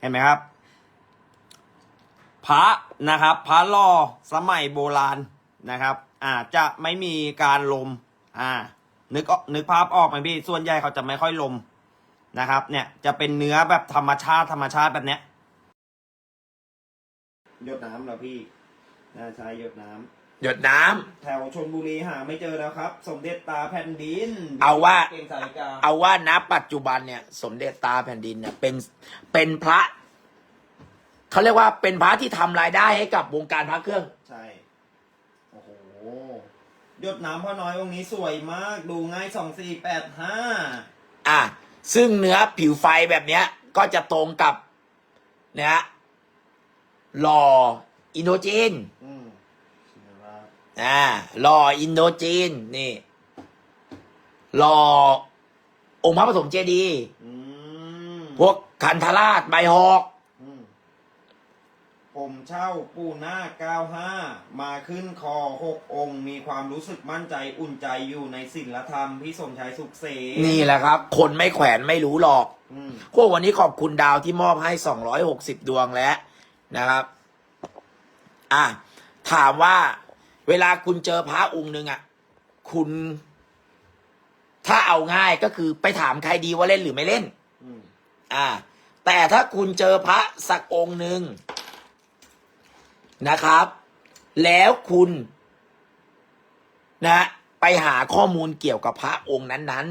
เห็นไหมครับ พระนะครับ พระล่อสมัยโบราณนะครับ อาจจะไม่มีการลม อ่า นึกออกนึกภาพออกไหมพี่ ส่วนใหญ่เขาจะไม่ค่อยลมนะครับ เนี่ยจะเป็นเนื้อแบบธรรมชาติธรรมชาติแบบเนี้ยหยดน้ำเหรอพี่น่าใช้หยดน้ำ หยดน้ำ แถวชนบุรีหาไม่เจอแล้วครับ สมเด็จตาแผ่นดินเอาว่า เก่งสาริกาเอาว่าณปัจจุบันเนี่ย สมเด็จตาแผ่นดินเนี่ยเป็นเป็นพระเขาเรียกว่าเป็นพระที่ทำรายได้ให้กับวงการพระเครื่อง ใช่ โอ้โหหยดน้ำพ่อน้อยองค์นี้สวยมากดูง่ายสองสี่แปดห้าอะซึ่งเนื้อผิวไฟแบบเนี้ย ก็จะตรงกับนะฮะหล่ออินโดจีน อืมชินราช อ่าหล่ออินโดจีนนี่หล่อองค์พระปฐมเจดีย์อืมพวกคันธราชใบหอกอืมผมเช่าปูหน้าเก้าห้ามาขึ้นคอหกองค์ มีความรู้สึกมั่นใจอุ่นใจอยู่ในศีลธรรมพี่สมชายสุขเสนนี่แหละครับ คนไม่แขวนไม่รู้หรอกอืมพวกวันนี้ขอบคุณดาวที่มอบให้ 260 ดวงแล้วนะครับ อะถามว่า เวลาคุณเจอพระองค์หนึ่งอะ คุณ ถ้าเอาง่ายก็คือไปถามใครดีว่าเล่นหรือไม่เล่นอืมอ่า แต่ถ้าคุณเจอพระสักองค์หนึ่งนะครับ แล้วคุณนะไปหาข้อมูลเกี่ยวกับพระองค์นั้น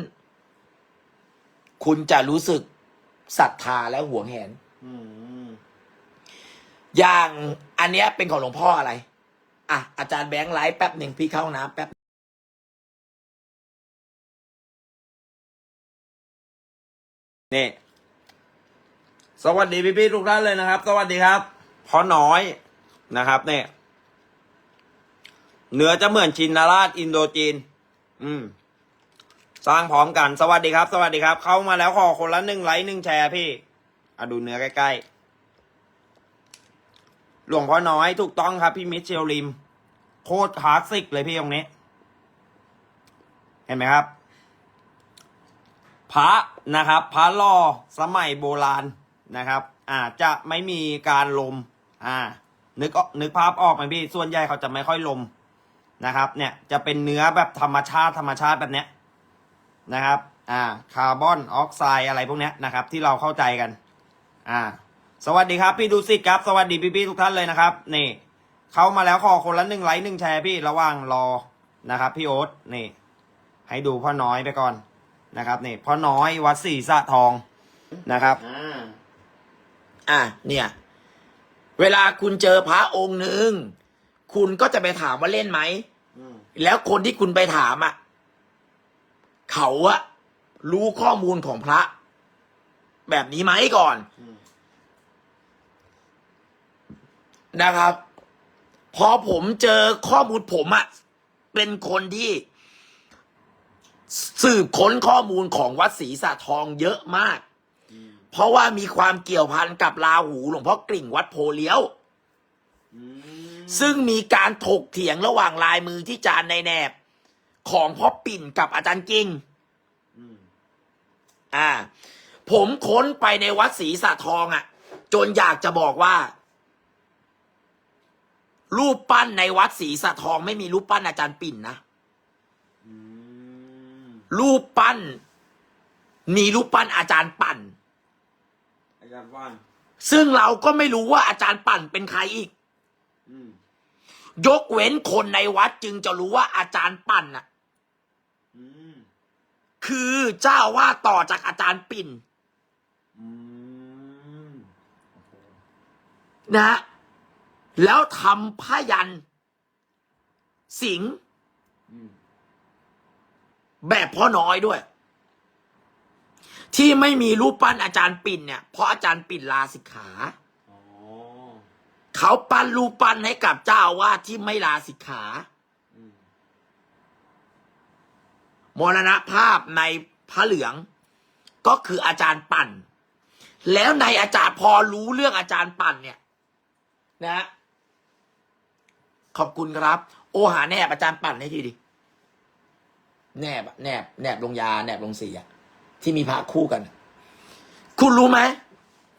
ๆ คุณจะรู้สึกศรัทธาและหวงแหนอืมอย่างอันเนี้ยเป็นของหลวงพ่ออะไร อะอาจารย์แบงค์ไลฟ์แป๊บหนึ่งพี่เข้าหน้ำแป๊บนี่ สวัสดีพี่ๆทุกท่านเลยนะครับ สวัสดีครับพอน้อยนะครับเนี่ยเนื้อจะเหมือนชินราชอินโดจีน อืม สร้างพร้อมกัน สวัสดีครับ สวัสดีครับ เข้ามาแล้วขอคนละหนึ่งไลค์หนึ่งแชร์พี่อะดูเนื้อใกล้ๆ หลวงพ่อน้อยถูกต้องครับ พี่มิเชลลิม โคตรคลาสสิกเลยพี่ตรงนี้ เห็นไหมครับ พระนะครับ พระล่อสมัยโบราณนะครับอาจจะไม่มีการลม อ่า นึกออกนึกภาพออกไหมพี่ ส่วนใหญ่เขาจะไม่ค่อยลมนะครับ เนี่ยจะเป็นเนื้อแบบธรรมชาติธรรมชาติแบบเนี้ยนะครับ อ่า คาร์บอนออกไซด์อะไรพวกเนี้ยนะครับ ที่เราเข้าใจกัน อ่า สวัสดีครับ พี่ดูสิครับ สวัสดีพี่ๆทุกท่านเลยนะครับ นี่ เข้ามาแล้วขอคนละหนึ่งไลค์หนึ่งแชร์พี่ระหว่างรอนะครับพี่โอ๊ตนี่ ให้ดูพ่อน้อยไปก่อนนะครับนี่พ่อน้อยวัดศรีสะทองนะครับอ่าอะเนี่ย เวลาคุณเจอพระองค์หนึ่งคุณก็จะไปถามว่าเล่นไหมอืมแล้วคนที่คุณไปถามอะเขาอะรู้ข้อมูลของพระ แบบนี้ไหมก่อนอืม นะครับ พอผมเจอข้อมูลผมอะเป็นคนที่สืบค้นข้อมูลของวัดศรีสะทองเยอะมากมเพราะว่ามีความเกี่ยวพันกับราหูหลวงพ่อกลิ่งวัดโพเลี้ยว ซึ่งมีการถกเถียงระหว่างลายมือที่จานในแนบ ของพ่อปิ่นกับอาจารย์กิ่งอ่า ผมค้นไปในวัดศรีสะทองอะ่ะ จนอยากจะบอกว่า รูปปั้นในวัดศรีสะทองไม่มีรูปปั้นอาจารย์ปิ่นนะ อืมรูปปั้น มีรูปปั้นอาจารย์ปั่น อาจารย์ว่านซึ่งเราก็ไม่รู้ว่าอาจารย์ปั่นเป็นใครอีก อืมยกเว้นคนในวัดจึงจะรู้ว่าอาจารย์ปั่นน่ะ อืมคือเจ้าว่าดต่อจากอาจารย์ปิ่น อืมนะ แล้วทำผ้ายัน สิงแบบพ่อน้อยด้วย ที่ไม่มีรูปปั้นอาจารย์ปิ่นเนี่ย เพราะอาจารย์ปิ่นลาสิกขาเขาปั้นรูปปั้นให้กับเจ้าอาวาดที่ไม่ลาสิกขามรณภาพในพระเหลือง ก็คืออาจารย์ปั่น แล้วในอาจารย์พอรู้เรื่องอาจารย์ปั่นเนี่ย นะ ขอบคุณครับ โอหาแนบอาจารย์ปั่นให้ทีดิ แนบอะแนบแนบลงยา แนบลงสีอะที่มีพระคู่กันอะคุณรู้ไหม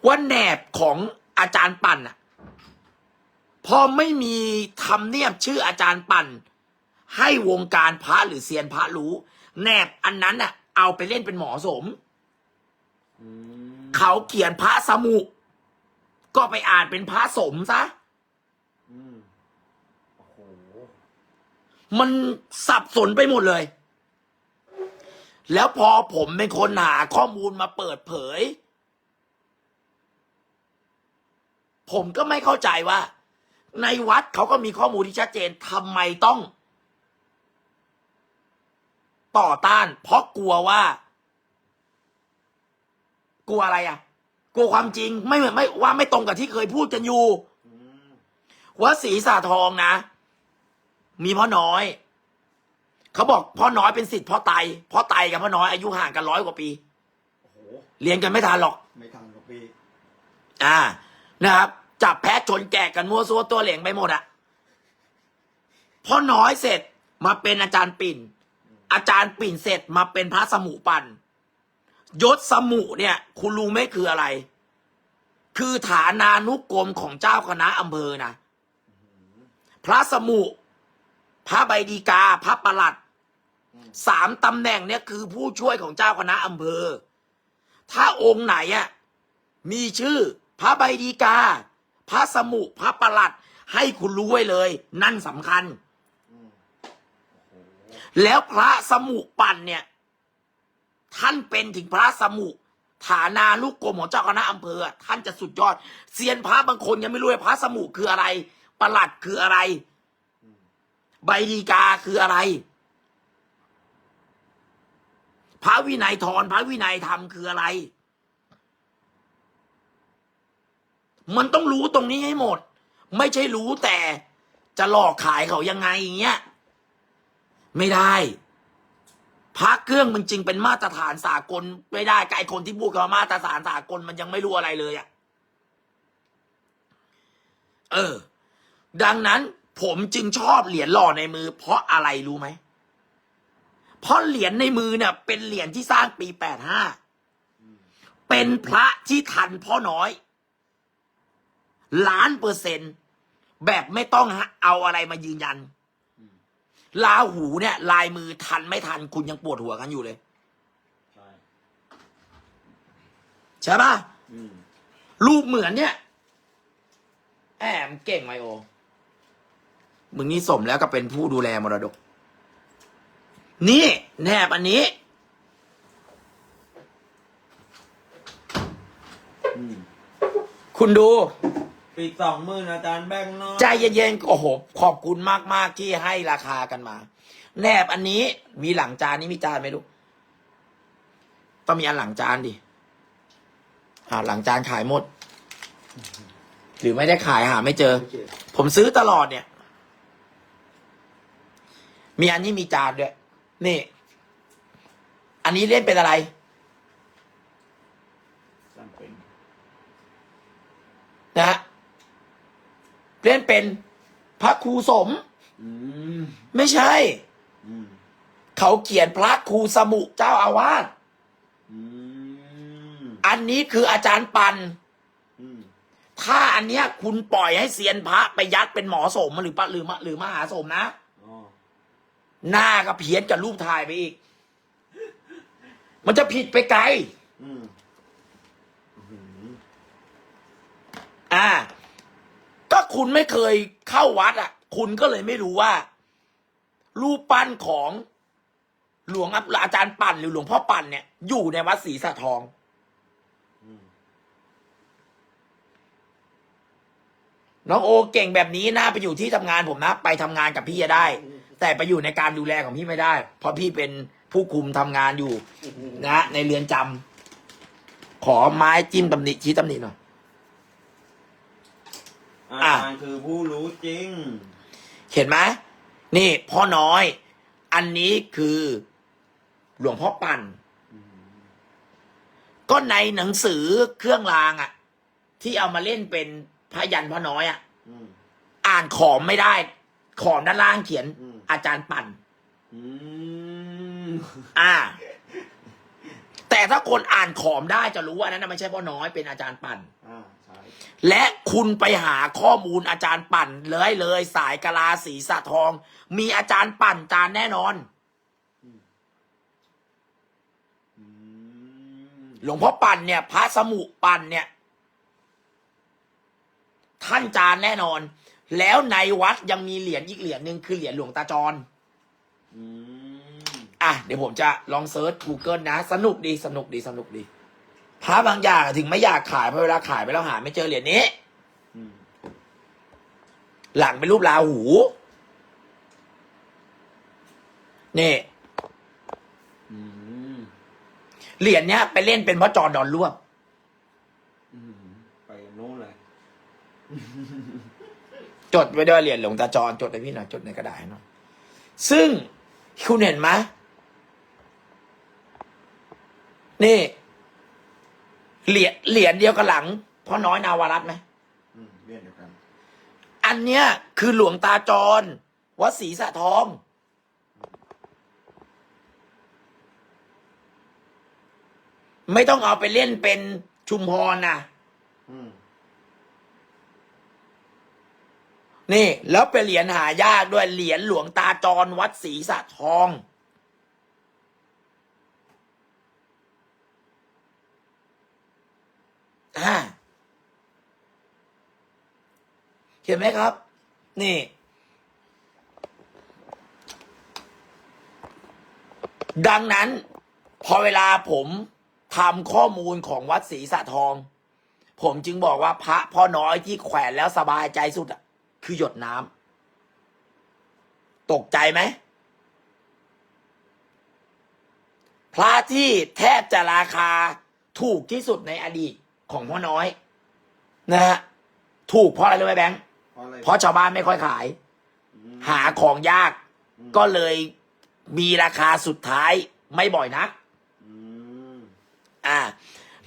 ว่าแหนบของอาจารย์ปั่นอะพอไม่มีทำเนียบชื่ออาจารย์ปั่น ให้วงการพระหรือเซียนพระรู้แหนบอันนั้นอะเอาไปเล่นเป็นหมอสมอืมเขาเขียนพระสมุ ก็ไปอ่านเป็นพระสมซะ อืมโอ้โห มันสับสนไปหมดเลย แล้วพอผมเป็นคนหาข้อมูลมาเปิดเผย ผมก็ไม่เข้าใจว่า ในวัดเขาก็มีข้อมูลที่ชัดเจนทำไมต้อง ต่อต้าน เพราะกลัวว่า กลัวอะไรอะ กลัวความจริงไม่เหมือนไม่ว่าไม่ตรงกับที่เคยพูดกันอยู่ว่าสีสาทองนะ มีพ่อน้อย เขาบอกพ่อน้อยเป็นสิทธิ์พ่อไตพ่อไตกับพ่อน้อยอายุห่างกันร้อยกว่าปี โอ้โห เรียนกันไม่ทันหรอก ไม่ทันหรอกพี่ อ่า นะครับ จับแพะชนแกะกันมั่วซั่วตัวเหลงไปหมดอะพ่อน้อยเสร็จมาเป็นอาจารย์ปิ่น อาจารย์ปิ่นเสร็จมาเป็นพระสมุปันยศสมุเนี่ย คุณรู้ไหมคืออะไร คือฐานานุกรมของเจ้าคณะอำเภอนะพระสมุ พระใบดีกา พระประหลัดสามตำแหน่งเนี่ยคือผู้ช่วยของเจ้าคณะอำเภอ ถ้าองค์ไหนอะมีชื่อ พระใบดีกา พระสมุพระประหลัด ให้คุณรู้ไว้เลย นั่นสำคัญ แล้วพระสมุปั่นเนี่ย ท่านเป็นถึงพระสมุฐานาลูกกรมของเจ้าคณะอำเภอ ท่านจะสุดยอดเซียนพระบางคนยังไม่รู้เลยพระสมุคืออะไร ประหลัดคืออะไร ใบดีกาคืออะไร พระวินัยทรพระวินัยธรรมคืออะไร มันต้องรู้ตรงนี้ให้หมด ไม่ใช่รู้แต่จะหลอกขายเขายังไงอย่างเงี้ย ไม่ได้พระเครื่องมันจริงเป็นมาตรฐานสากลไม่ได้กับไอคนที่พูดกับมาตรฐานสากลมันยังไม่รู้อะไรเลยอะ่ะ เออ ดังนั้น ผมจึงชอบเหรียญหล่อในมือ เพราะอะไรรู้ไหมเพราะเหรียญในมือเนี่ยเป็นเหรียญที่สร้างปีแปดห้าเป็นพระที่ทันพ่อน้อย ล้านเปอร์เซ็นต์แบบไม่ต้องเอาอะไรมายืนยันลาหูเนี่ย ลายมือทันไม่ทันคุณยังปวดหัวกันอยู่เลย ใช่ใช่ปะอืมรูปเหมือนเนี่ย แอมเก่งไหมโอ มึงนี่สมแล้วก็เป็นผู้ดูแลมรดก นี่ แนบอันนี้อืมคุณดูปีสองหมื่นอาจารย์แบงค์เนาะใจเย็นๆโอ้โหขอบคุณมากๆที่ให้ราคากันมา แนบอันนี้มีหลังจานนี่มีจานไหมลูกต้องมีอันหลังจานดิอ่าหลังจานขายหมด หรือไม่ได้ขายหาไม่เจอโอเคผมซื้อตลอดเนี่ย มีอันนี้มีจานด้วยนี่ อันนี้เล่นเป็นอะไรจำเป็นนะฮะเล่นเป็นพระครูสม อืมไม่ใช่ อืมเขาเขียนพระครูสมุเจ้าอาวาสอืมอันนี้คืออาจารย์ปัน อืมถ้าอันเนี้ยคุณปล่อยให้เซียนพระไปยัดเป็นหมอสมหรือปะหรือมะหรือมหาสมนะอ๋อ หน้าก็เพี้ยนกับรูปถ่ายไปอีก มันจะผิดไปไกล อืมอื้อหืออ่า ก็คุณไม่เคยเข้าวัด อะ คุณก็เลยไม่รู้ว่า รูปปั้นของหลวงอาจารย์ปั่นหรือหลวงพ่อปั่นเนี่ย อยู่ในวัดศรีสะทองอืมน้องโอเก่งแบบนี้นะไปอยู่ที่ทำงานผมนะ ไปทำงานกับพี่จะได้ แต่ไปอยู่ในการดูแลของพี่ไม่ได้ เพราะพี่เป็นผู้คุมทำงานอยู่นะในเรือนจำขอไม้จิ้มตำหนิชี้ตำหนิหน่อยอาอะจารย์คือผู้รู้จริง เห็นไหมนี่พ่อน้อย อันนี้คือหลวงพ่อปั่น ก็ในหนังสือเครื่องรางอะ่ะ ที่เอามาเล่นเป็นพระยันพ่อน้อยอะ่ะ อืม อ่านขอมไม่ได้ ขอมด้านล่างเขียน อืม อาจารย์ปั่น อืมอ่า แต่ถ้าคนอ่านขอมได้จะรู้ว่าอันนั้นนะไม่ใช่พ่อน้อยเป็นอาจารย์ปั่น อ่าใช่และคุณไปหาข้อมูลอาจารย์ปั่นเลยเลย สายกะลาสีสะทอง มีอาจารย์ปั่นจานแน่นอน อืมหลวงพ่อปั่นเนี่ย พระสมุปั่นเนี่ย ท่านจานแน่นอน แล้วในวัดยังมีเหรียญอีกเหรียญหนึ่งคือเหรียญหลวงตาจรอืมอะเดี๋ยวผมจะลองเซิร์ช Google นะ สนุกดีสนุกดีสนุกดีพระบางอย่างถึงไม่อยากขายเพราะเวลาขายไปแล้วหาไม่เจอเหรียญนี้อืมหลังเป็นรูปราหู นี่อืมเหรียญเนี้ย ไปเล่นเป็นพระจอดอนร่วมอืมไปโน่นเลย จดไว้ด้วยเหรียญหลวงตาจรจดให้พี่หน่อยจดในกระดาษให้หน่อยซึ่งคุณเห็นไหมนี่ เหรียญเหรียญเดียวกับหลังพ่อน้อยนาวารัตน์ไหมอืมเรียนเดียวกันอันเนี้ย คือหลวงตาจรวัดศรีสะทอง ไม่ต้องเอาไปเล่นเป็นชุมพรนะอืม นี่ แล้วเป็นเหรียญหายากด้วยเหรียญหลวงตาจรวัดศรีสะทอง อ่าเห็นไหมครับ นี่ ดังนั้น พอเวลาผมทำข้อมูลของวัดศรีสะทอง ผมจึงบอกว่าพระพ่อน้อยที่แขวนแล้วสบายใจสุดอะ คือหยดน้ำตกใจไหมพระที่แทบจะราคาถูกที่สุดในอดีตของพ่อน้อย นะฮะถูกเพราะอะไรรู้ไหมแบงค์เพราะอะไรเพราะชาวบ้านไม่ค่อยขายอืมหาของยากอืมก็เลยมีราคาสุดท้ายไม่บ่อยนักอืมอ่า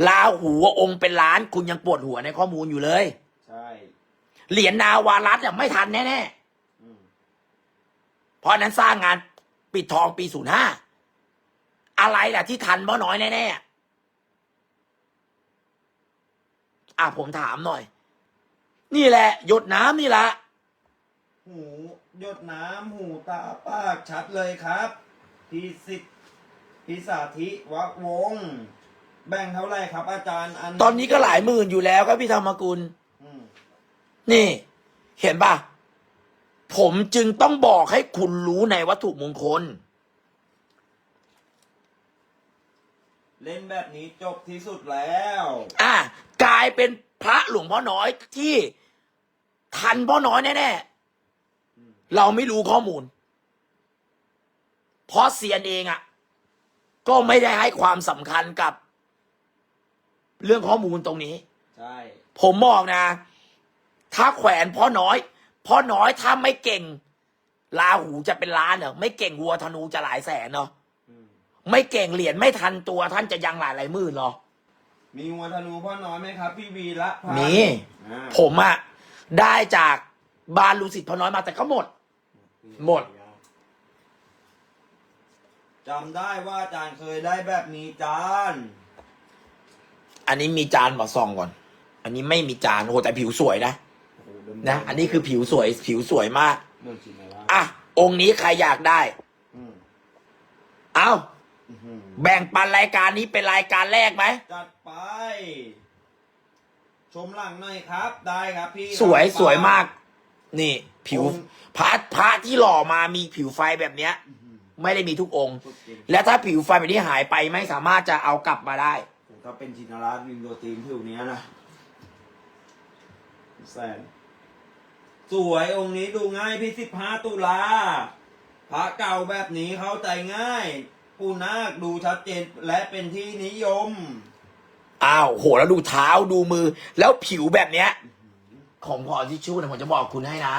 ลาหูองค์เป็นล้านคุณยังปวดหัวในข้อมูลอยู่เลยใช่ เหรียญนาวารัตเนี่ยไม่ทันแน่อืมๆเพราะฉะนั้นสร้างงานปิดทองปีศูนย์ห้าอะไรล่ะที่ทันบ่น้อยแน่ๆอะผมถามหน่อย นี่แหละ หยดน้ำนี่ละหูหยดน้ำหูตาปากชัดเลยครับพี่สิทธิ์พี่สาธิวักวงศ์แบ่งเท่าไหร่ครับ อาจารย์อัน ตอนนี้ก็หลายหมื่นอยู่แล้วครับพี่ธรรมกุลอืม นี่ เห็นป่ะผมจึงต้องบอกให้คุณรู้ในวัตถุมงคล เล่นแบบนี้จบที่สุดแล้ว อะกลายเป็นพระหลวงพ่อน้อยที่ทันพ่อน้อยแน่ๆเราไม่รู้ข้อมูล เพราะเซียนเองอะ่ะ ก็ไม่ได้ให้ความสำคัญกับ เรื่องข้อมูลตรงนี้ ใช่ ผมบอกนะ ถ้าแขวนพ่อน้อยพ่อน้อยถ้าไม่เก่งลาหูจะเป็นล้านเหรอไม่เก่งวัวธนูจะหลายแสนเนาะอืมไม่เก่งเหรียญไม่ทันตัวท่านจะยังหลายหลายหมื่นเหรอมีวัวธนูพ่อน้อยไหมครับ พี่วีละพันมีอ่าผมอะได้จากบานลูสิตพ่อน้อยมาแต่ก็หมด หมด จำได้ว่าอาจารย์เคยได้แบบนี้จานอันนี้มีจานมาซองก่อน อันนี้ไม่มีจานโอ้โหแต่ผิวสวยนะโอ้โหเดิมๆ นะอันนี้คือผิวสวย ผิวสวยมากเรื่องจริงไหมวะอะองค์นี้ใครอยากได้อืมเอาอื้อหือแบ่งปันรายการนี้เป็นรายการแรกไหมจัดไป ชมหลังหน่อยครับ ได้ครับพี่ สวยครับสวยมาก นี่ ผิวองค์พระพระที่หล่อมามีผิวไฟแบบเนี้ยอื้อหือไม่ได้มีทุกองค์สุดจริงและถ้าผิวไฟแบบนี้หายไปไม่สามารถจะเอากลับมาได้โอ้ถ้าเป็นชินราชวินโดตีนผิวเนี้ยนะแสน สวยองค์นี้ดูง่ายพี่สิบห้าตุลาพระเก่าแบบนี้เข้าใจง่ายปูนาคดูชัดเจนและเป็นที่นิยม อ้าวโหแล้วดูเท้าดูมือ แล้วผิวแบบเนี้ย ของพอที่ชู่เนี่ยผมจะบอกคุณให้นะ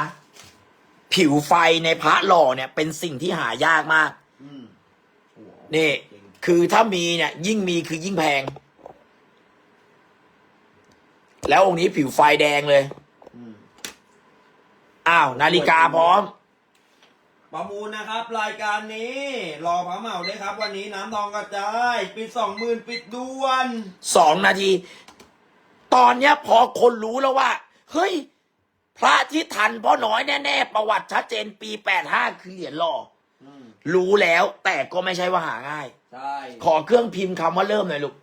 ผิวไฟในพระหล่อเนี่ย เป็นสิ่งที่หายากมากอืมโอ้โหนี่เก่งคือถ้ามีเนี่ย ยิ่งมีคือยิ่งแพง แล้วองค์นี้ผิวไฟแดงเลย อืมอ้าวนาฬิกาพร้อมปประมูลนะครับ รายการนี้ รอพระเหมาด้วยครับ วันนี้น้ำทองกระจายปิดสองหมื่นปิดด่วนสองนาที ตอนเนี้ยพอคนรู้แล้วว่า เฮ้ย พระที่ทันพ่อน้อยแน่ๆ ประวัติชัดเจนปีแปดห้าคือเหรียญหล่ออืมรู้แล้ว แต่ก็ไม่ใช่ว่าหาง่าย ใช่ขอเครื่องพิมพ์คำว่าเริ่มหน่อยลูก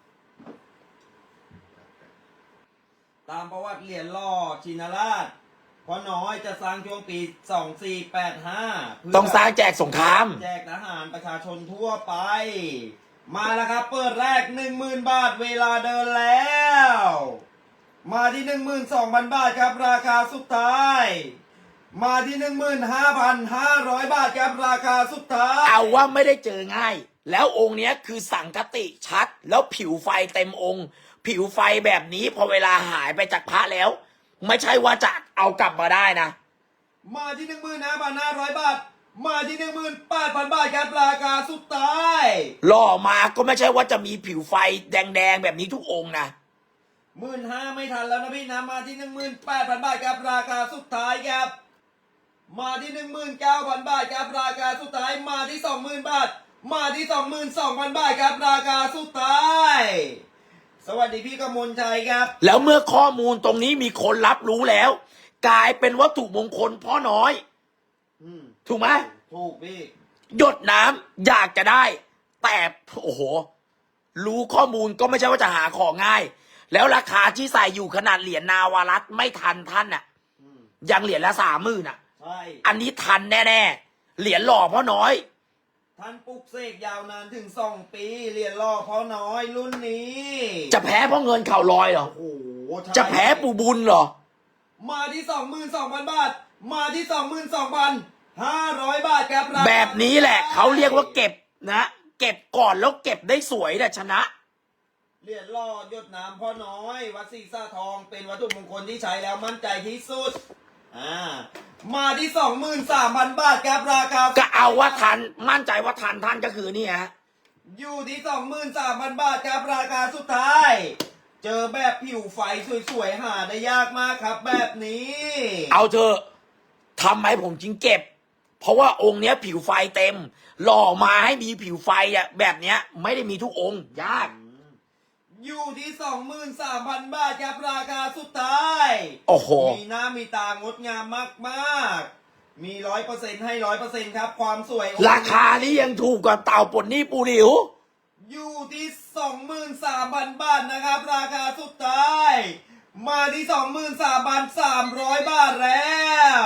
ตามประวัติเหรียญล่อชินราช พ่อน้อยจะสร้างช่วงปีสองสี่แปดห้าต้องสร้างแจกสงคราม แจกทหารประชาชนทั่วไป มาแล้วครับ เปิดแรกหนึ่งหมื่นบาทเวลาเดินแล้ว มาที่หนึ่งหมื่นสองพันบาทครับราคาสุดท้าย มาที่หนึ่งหมื่นห้าพันห้าร้อยบาทครับราคาสุดท้าย เอาว่าไม่ได้เจอง่าย แล้วองค์เนี้ยคือสังกติชัด แล้วผิวไฟเต็มองค์ ผิวไฟแบบนี้พอเวลาหายไปจากพระแล้ว ไม่ใช่ว่าจะเอากลับมาได้นะ มาที่หนึ่งหมื่นห้าพันห้าร้อยบาท มาที่หนึ่งหมื่นแปดพันบาทครับราคาสุดท้ายหล่อมาก็ไม่ใช่ว่าจะมีผิวไฟแดงๆแบบนี้ทุกองค์นะหมื่นห้าไม่ทันแล้วนะพี่นะมาที่หนึ่งหมื่นแปดพันบาทครับราคาสุดท้ายครับ มาที่หนึ่งหมื่นเก้าพันบาทครับราคาสุดท้ายมาที่สองหมื่นบาท มาที่สองหมื่นสองพันบาทครับราคาสุดท้าย สวัสดีพี่กมลชัยครับ แล้วเมื่อข้อมูลตรงนี้มีคนรับรู้แล้ว กลายเป็นวัตถุมงคลพ่อน้อย อืมถูกไหมถูกพี่ หยดน้ำอยากจะได้ แต่โอ้โห รู้ข้อมูลก็ไม่ใช่ว่าจะหาของง่าย แล้วราคาที่ใส่อยู่ขนาดเหรียญนาวารัตไม่ทันท่านน่ะ อืมยังเหรียญละสามหมื่นอะ ใช่ อันนี้ทันแน่ ๆ เหรียญหล่อพ่อน้อย ท่านปลุกเสกยาวนานถึงสองปีเรียนรอพ่อน้อยรุ่นนี้จะแพ้เพราะเงินเข่าลอยเหรอ โอ้โหใช่จะแพ้ปูบุญเหรอ มาที่สองหมื่นสองพันบาท มาที่สองหมื่นสองพันห้าร้อยบาทครับราคาแบบนี้แหละ เขาเรียกว่าเก็บนะ เก็บก่อนแล้วเก็บได้สวยนะชนะ เหรียญรอดหยดน้ำพ่อน้อย วัดศรีสะทองเป็นวัตถุมงคลที่ใช้แล้วมั่นใจที่สุดอ่า มาที่สองหมื่นสามพันบาทครับราคาก็เอาว่าทันมั่นใจว่าทันท่านก็คือนี่ฮะอยู่ที่สองหมื่นสามพันบาทครับราคาสุดท้าย เจอแบบผิวไฟสวยๆหาได้ยากมากครับ แบบนี้ เอาเถอะทำไมผมจึงเก็บ เพราะว่าองค์เนี้ยผิวไฟเต็ม หล่อมาให้มีผิวไฟอะแบบเนี้ย ไม่ได้มีทุกองค์ ยาก อยู่ที่สองหมื่นสามพันบาทครับราคาสุดท้าย โอ้โห มีหน้ามีตางดงามมากๆ มีร้อยเปอร์เซ็นให้ร้อยเปอร์เซ็นครับ ความสวยราคานี้ยังถูกกว่าเต่าปลดหนี้ปูหลิว อยู่ที่สองหมื่นสามพันบาทนะครับ ราคาสุดท้าย มาที่สองหมื่นสามพันสามร้อยบาทแล้ว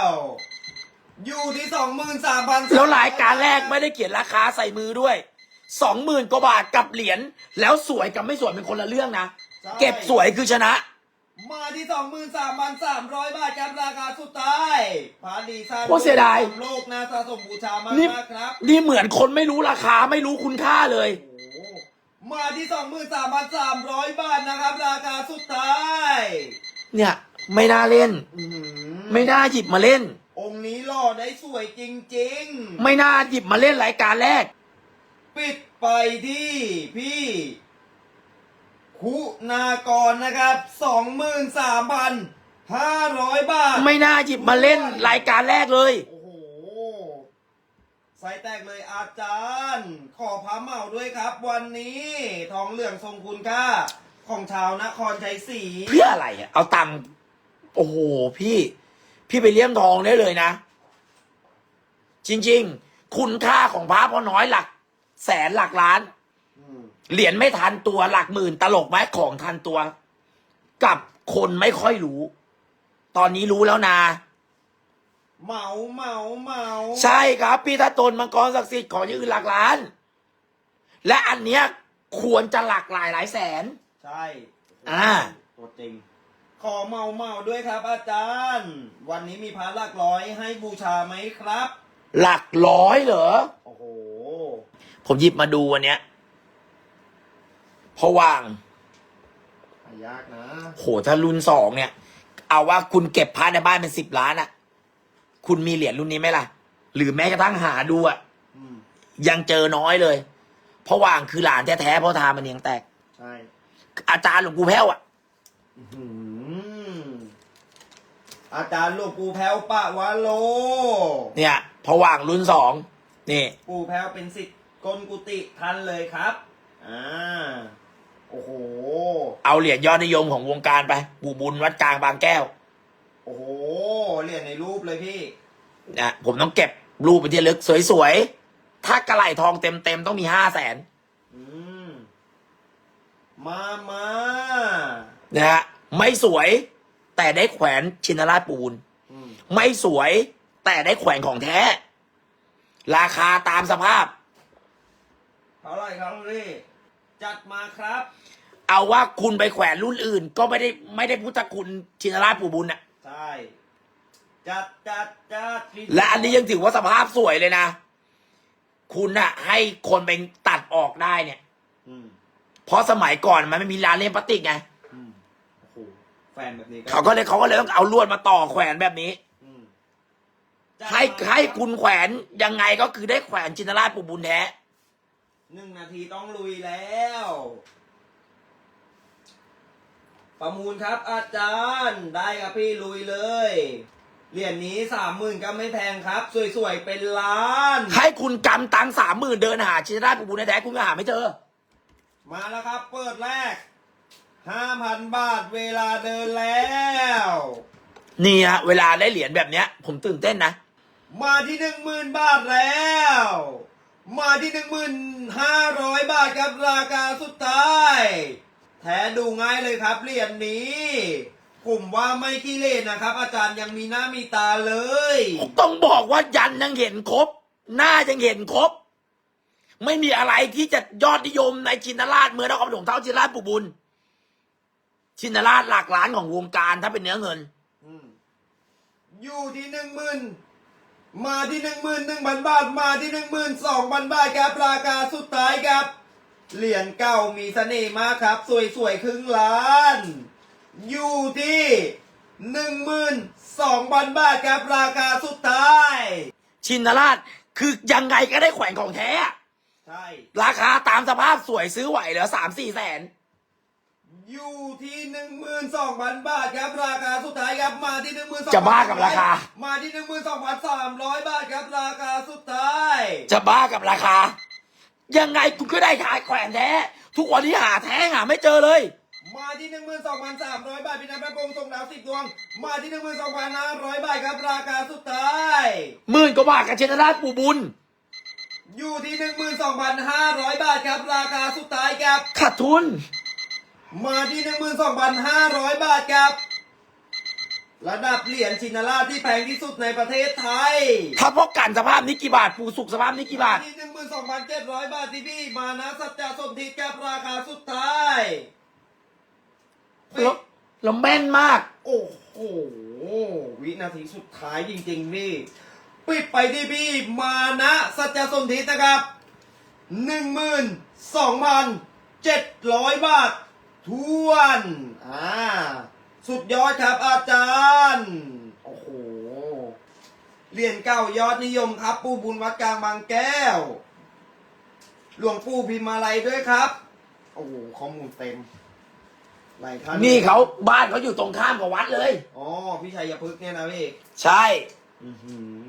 อยู่ที่สองหมื่นสามพันแล้วรายการแรกไม่ได้เขียนราคาใส่มือด้วย สองหมื่นกว่าบาทกับเหรียญแล้วสวยกับไม่สวยเป็นคนละเรื่องนะเก็บสวยคือชนะ มาที่สองหมื่นสามพันสามร้อยบาทครับราคาสุดท้ายพาดีสร้างโอ้เสียดาย โลกนะสะสมบูชามากนี่มากครับ นี่เหมือนคนไม่รู้ราคาไม่รู้คุณค่าเลย โอ้โหมาที่สองหมื่นสามพันสามร้อยบาทนะครับ ราคาสุดท้ายเนี่ย ไม่น่าเล่น อื้อหือไม่น่าหยิบมาเล่น องค์นี้หล่อได้สวยจริง ไม่น่าหยิบมาเล่นรายการแรกๆ ปิดไปที่พี่คุณากรนะครับสองหมื่นสามพันห้าร้อยบาท ไม่น่าหยิบมาเล่นรายการแรกเลย โอ้โหใส่แตกเลยอาจารย์ ขอพระเหมาด้วยครับ วันนี้ ทองเหลืองทรงคุณค่า ของชาวนครชัยศรีเพื่ออะไรอะเอาตังค์โอ้โหพี่ พี่ไปเลี้ยมทองได้เลยนะ จริง ๆ คุณค่าของพระพ่อน้อยหลัก แสนหลักล้านอืมเหรียญไม่ทันตัวหลักหมื่น ตลกไหมของทันตัว กับคนไม่ค่อยรู้ ตอนนี้รู้แล้วนะเหมาเหมาเหมาใช่ครับพี่ทัตตนมังกรศักดิ์สิทธิ์ของอย่างอื่นหลักล้าน และอันเนี้ยควรจะหลักหลายหลายแสน ใช่อ่าตัวจริงขอเหมาเหมาด้วยครับ อาจารย์ วันนี้มีพระหลักร้อยให้บูชาไหมครับ หลักร้อยเหรอโอ้โห ผมหยิบมาดูวันเนี้ยเพราะว่างหายากนะ โหถ้ารุ่นสองเนี่ย เอาว่าคุณเก็บพระในบ้านเป็นสิบล้านอะคุณมีเหรียญรุ่นนี้ไหมล่ะ หรือแม้กระทั่งหาดูอะอืม ยังเจอน้อยเลย เพราะว่างคือหลานแท้ๆเพราะทามันเนียงแตก ใช่อาจารย์หลวงปู่แพ้วอะอื้อหืออาจารย์หลวงปู่แพ้วปะวะโล เนี่ยพอว่างรุ่นสองนี่ ปู่แพ้วเป็นสิทธิ์ กลกุฏิท่านเลยครับ อ่า โอ้โห เอาเหรียญยอดนิยมของวงการไปปู่บุญวัดกลางบางแก้วโอ้โห เหรียญในรูปเลยพี่ นะผมต้องเก็บรูปเป็นที่ระลึกสวยๆ ถ้ากระไหลทองเต็มๆ ต้องมีห้าแสนอืม มามานะฮะไม่สวย แต่ได้แขวนชินราชปูน อืม ไม่สวยแต่ได้แขวนของแท้ ราคาตามสภาพ เท่าไหร่ครับพี่จัดมาครับ เอาว่าคุณไปแขวนรุ่นอื่น ก็ไม่ได้ไม่ได้พุทธคุณชินราชปูบุญน่ะใช่จัดจัดจัดพี่และอันนี้ยังถือว่าสภาพสวยเลยนะ คุณน่ะให้คนไปตัดออกได้เนี่ย อืมเพราะสมัยก่อนมันไม่มีร้านเล่มพลาสติกไงอืมโอ้โหแฟนแบบนี้เขาก็เลยเขาก็เลยต้องเอาลวดมาต่อแขวนแบบนี้ อืมจัดให้มาให้คุณแขวนยังไงก็คือได้แขวนจินตราชปูบุญแท้ หนึ่งนาทีต้องลุยแล้ว ประมูลครับอาจารย์ ได้ครับพี่ลุยเลย เหรียญนี้สามหมื่นก็ไม่แพงครับ สวยๆ เป็นล้าน ให้คุณกำตังสามหมื่นเดินหาจินตราชปูบุญแท้ๆคุณก็หาไม่เจอ มาแล้วครับ เปิดแรกห้าพันบาทเวลาเดินแล้วนี่ฮะเวลาได้เหรียญแบบเนี้ย ผมตื่นเต้นนะ มาที่หนึ่งหมื่นบาทแล้ว มาที่หนึ่งหมื่นห้าร้อยบาทครับราคาสุดท้าย แท้ดูง่ายเลยครับเหรียญนี้ ผมว่าไม่ขี้เล่นนะครับ อาจารย์ยังมีหน้ามีตาเลย ต้องบอกว่ายันยังเห็นครบ หน้ายังเห็นครบ ไม่มีอะไรที่จะยอดนิยมในจินตราชเมื่อนครปฐมเท่าจินตราชปูบุญจินตราชหลักล้านของวงการถ้าเป็นเนื้อเงินอืมอยู่ที่หนึ่งหมื่น มาที่หนึ่งหมื่นหนึ่งพันบาท มาที่หนึ่งหมื่นสองพันบาทครับราคาสุดท้ายครับ เหรียญเก่ามีเสน่ห์มากครับ สวยๆครึ่งล้าน อยู่ที่หนึ่งหมื่นสองพันบาทครับราคาสุดท้าย ชินราชคือยังไงก็ได้แขวนของแท้ ใช่ ราคาตามสภาพสวยซื้อไหวเหลือสามสี่แสน อยู่ที่หนึ่งหมื่นสองพันบาทครับราคาสุดท้ายครับมาที่หนึ่งหมื่นสองจะบ้ากับราคา มาที่หนึ่งหมื่นสองพันสามร้อยบาทครับราคาสุดท้าย จะบ้ากับราคา ยังไงคุณก็ได้ขายแขวนแท้ ทุกวันนี้หาแท้หาไม่เจอเลย มาที่หนึ่งหมื่นสองพันสามร้อยบาทพี่น้ำพระพงศ์ส่งดาวสิบดวง มาที่หนึ่งหมื่นสองพันห้าร้อยบาทครับราคาสุดท้ายหมื่นกว่าบาทกับชินราชปูบุญอยู่ที่หนึ่งหมื่นสองพันห้าร้อยบาทครับราคาสุดท้ายครับขาดทุน มาที่หนึ่งหมื่นสองพันห้าร้อยบาทครับ ระดับเหรียญชินราชที่แพงที่สุดในประเทศไทยถ้าพกกันสภาพนี้กี่บาท ปูสุกสภาพนี้กี่บาท ที่หนึ่งหมื่นสองพันเจ็ดร้อยบาทที่พี่ มานะสัจจะสมทิศกับราคาสุดท้ายแล้วแล้วแม่นมาก โอ้โห วินาทีสุดท้ายจริงๆพี่ ปิดไปที่พี่ มานะสัจจะสนทินะครับหนึ่งหมื่นสองพันเจ็ดร้อยบาท ทวนอ่าสุดยอดครับอาจารย์ โอ้โห เหรียญเก่ายอดนิยมครับ ปู่บุญวัดกลางบางแก้ว หลวงปู่พิมพ์อะไรด้วยครับ โอ้โหข้อมูลเต็มหลายท่านนี่เขาบ้านเขาอยู่ตรงข้ามกับวัดเลย อ๋อพี่ชัยพฤกษ์เนี่ยนะพี่ ใช่ อื้อหือ